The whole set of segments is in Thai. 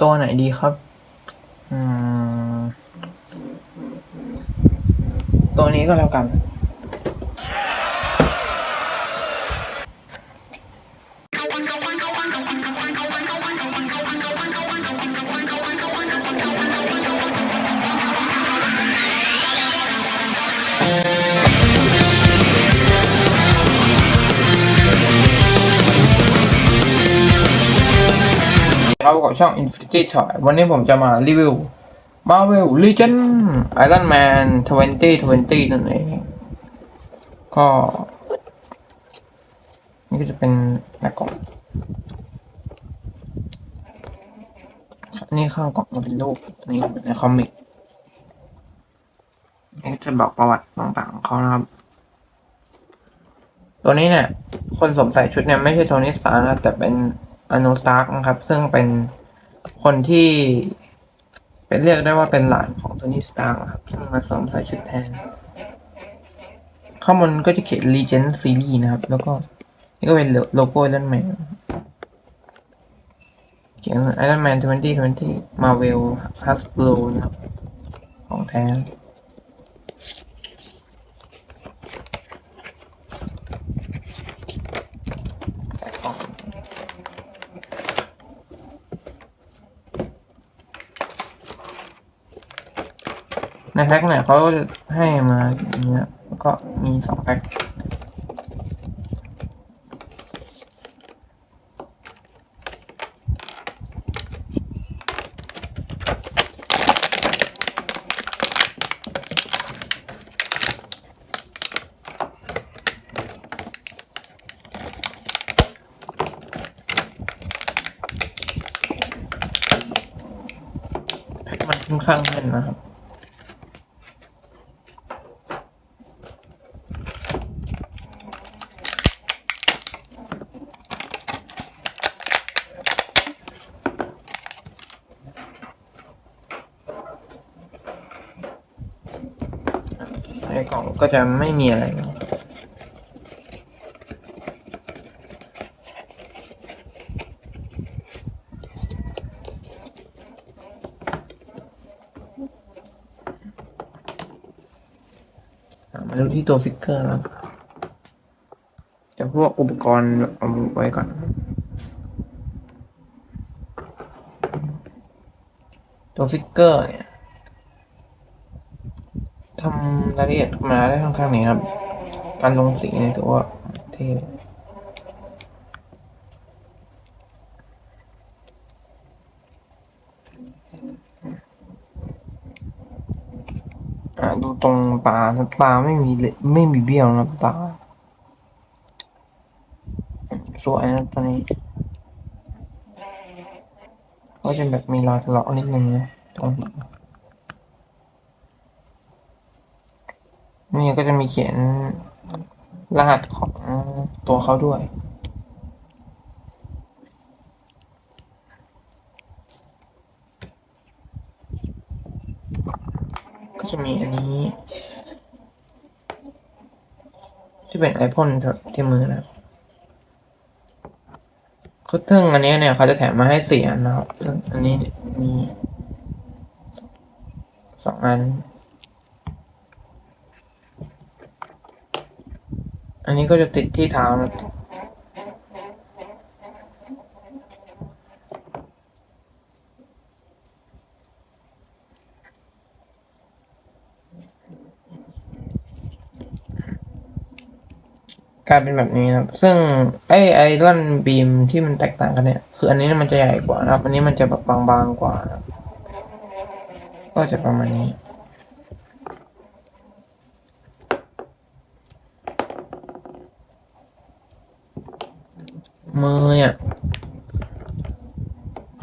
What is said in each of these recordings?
ตัวไหนดีครับ อืม ตัวนี้ก็แล้วกัน ครับกับช่อง Infinity Toy วันนี้ผมจะมารีวิว Marvel Legend Iron Man 2020 นั่นเอง ก็ นี่ก็จะเป็นหน้ากล่องนี่ข้างกล่องมันเป็นรูปนี่ในคอมิกนี่จะบอกประวัติต่างๆของเขานะครับ ตัวนี้เนี่ย คนสวมใส่ชุดเนี่ยไม่ใช่โทนี่สตาร์นะครับแต่เป็น อโนสตาร์กนะครับ ซึ่งเป็นคนที่ เป็นเรียกได้ว่าเป็นหลานของโทนี่สตาร์กครับซึ่งมาสวมใส่ชุดแทน ข้างบนก็จะเขียน Legend Series นะครับ แล้วก็นี่ก็เป็นโลโก้ Iron Man เขียน Iron Man 2020 Marvel Hasbro นะครับ ของแท้ ในแพ็คเนี่ยเขาจะให้มาอย่างเงี้ยแล้วก็มีสองแพ็คแพ็คมันค่อนข้างแน่นนะครับ กล่องก็จะไม่มีอะไรนะอะมาดูที่ตัวฟิกเกอร์นะครับจะพวกอุปกรณ์เอาไว้ก่อน ตัวฟิกเกอร์เนี่ย ทำรายละเอียดมาได้ค่อนข้างนี้ครับ การลงสีเนี่ยถือว่าเท่อะดูตรงตาตาไม่มีเลไม่มีเบี้ยวนะครับตาสวยนะตอนนี้ก็จะแบบมีรอยถลอกนิดนึงนะตรง นี่ก็จะมีเขียนรหัสของตัวเขาด้วย ก็จะมีอันนี้ ที่เป็นไอพ่นที่มือนะครับก็ซึ่งอันนี้เนี่ยเขาจะแถมมาให้สี่อันนะครับซึ่งอันนี้มีสองอัน อันนี้ก็จะติดที่เท้านะกลายเป็นแบบนี้ครับ ซึ่งไอไอรอนบีมที่มันแตกต่างกันเนี่ย คืออันนี้มันจะใหญ่กว่านะครับ อันนี้มันจะแบบบางๆกว่านะก็จะประมาณนี้ มือเนี่ย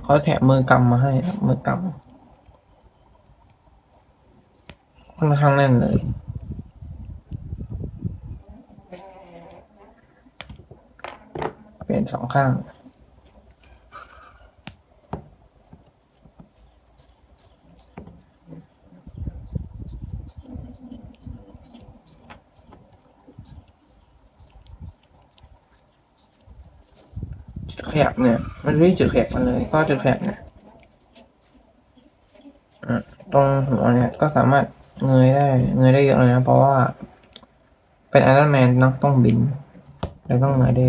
เขาแถมมือกำมาให้ มือกำค่อนข้างแน่นเลยเปลี่ยนสองข้าง จุดขยับเนี่ย มันไม่จุดขยับมันเลย ก็จุดขยับเนี่ยตรงหัวเนี่ยก็สามารถเงยได้ เงยได้เยอะเลยนะ เพราะว่า เป็นไอรอนแมนนาะต้องบินเลยต้องเงยได้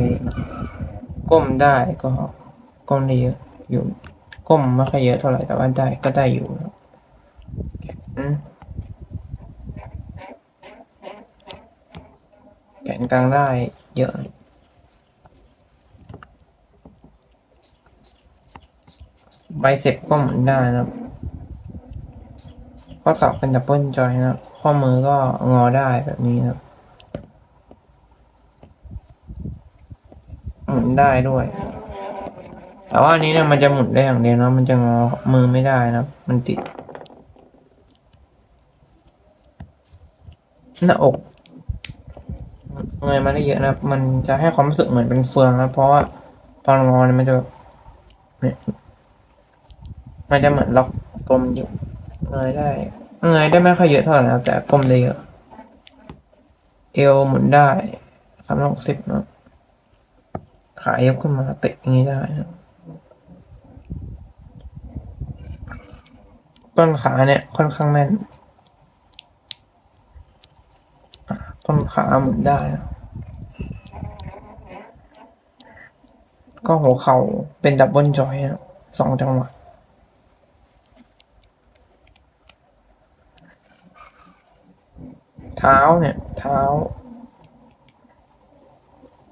ก้มได้ก็ ก้มได้เยอะอยู่ ก้มไม่ค่อยเยอะเท่าไหร่แต่ว่าได้ก็ได้อยู่อืมแขนกลางได้เยอะ ใบเสร็จก็หมุนได้นะข้อศอกเป็นดับเบิลจอยนะข้อมือก็งอได้แบบนี้นะหมุนได้ด้วย แต่ว่าอันนี้เนี่ยมันจะหมุนได้อย่างเดียวนะมันจะงอมือไม่ได้นะมันติด หน้าอกเงยมาได้เยอะนะมันจะให้ความรู้สึกเหมือนเป็นเฟืองนะเพราะว่าตอนงอเนี่ยมันจะแบบเนี่ย มันจะเหมือนล็อกกลมอยู่เงยได้เงยได้ไม่ค่อยเยอะเท่าไหร่นะแต่ก้มได้เยอะเอวหมุนได้สามร้อยหกสิบนะขายกขึ้นมาเตะอย่างนี้ได้นะต้นขาเนี่ยค่อนข้างแน่นต้นขาหมุนได้นะก็หัวเข่าเป็นดับเบิลจอยนะสองจังหวะ เท้าเนี่ย เท้า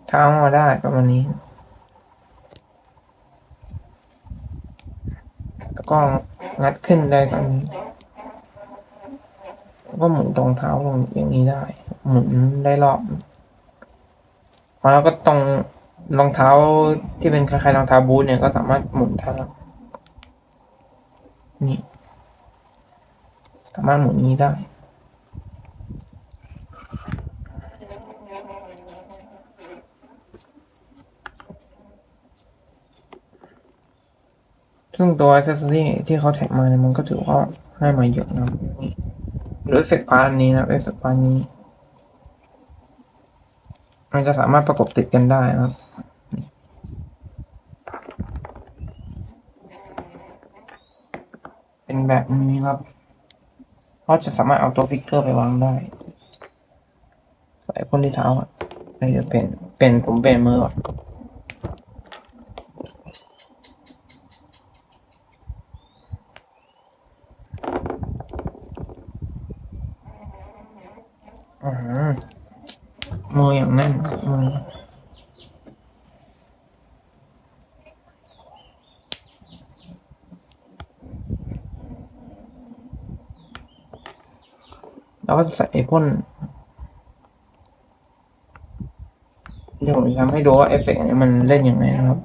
เท้ามาได้ประมาณนี้ แล้วก็งัดขึ้นได้ตรงนี้แล้ก็หมุนตรงเท้าลงอย่างนี้ได้ หมุนได้รอบแล้วก็ตรงรองเท้าที่เป็นคล้ายๆรองเท้าบูทเนี่ยก็สามารถหมุนได้นี่ สามารถหมุนนี้ได้ ซึ่งตัวอ c เซสซอรี่ที่เขาแท็กมาเนี่ยมันก็ถือว่าให้มาเยอะนะหรือเอฟเฟกต์พาร์ทนี้นะเอฟเฟกต์พาร์ทนี้ มันจะสามารถประกบติดกันได้นะครับเป็นแบบนี้ครับก็จะสามารถเอาตัวฟิกเกอร์ไปวางได้ ใส่พ่นที่เท้าอะนี่จะเป็นเป็นผมเป็นมือก่อน อืมมืออย่างแน่นมือแล้วก็ใส่พ่นเดี๋ยวผมจะทำให้ดูว่าเอฟเฟกต์นี้มันเล่นยังไงนะครับ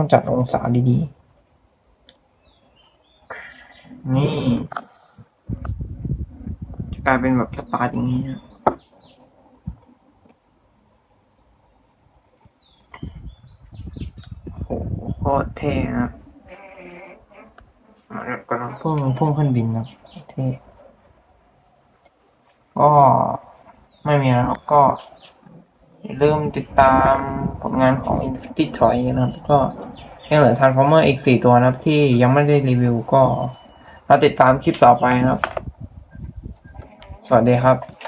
ต้องจัดองศาดีๆ นี่ จะกลายเป็นแบบสปาร์ตอย่างนี้นะโอ้โหโคตรเท่นะเหมือนกับกำลังพุ่งพุ่งขึ้นบินนะเท่ก็ไม่มีแล้วก็ อย่าลืมติดตามผลงานของ Infinity Toy นะครับ ก็ยังเหลือ Transformer อีกสี่ตัวนะครับ ที่ยังไม่ได้รีวิวก็มาติดตามคลิปต่อไปนะครับ สวัสดีครับ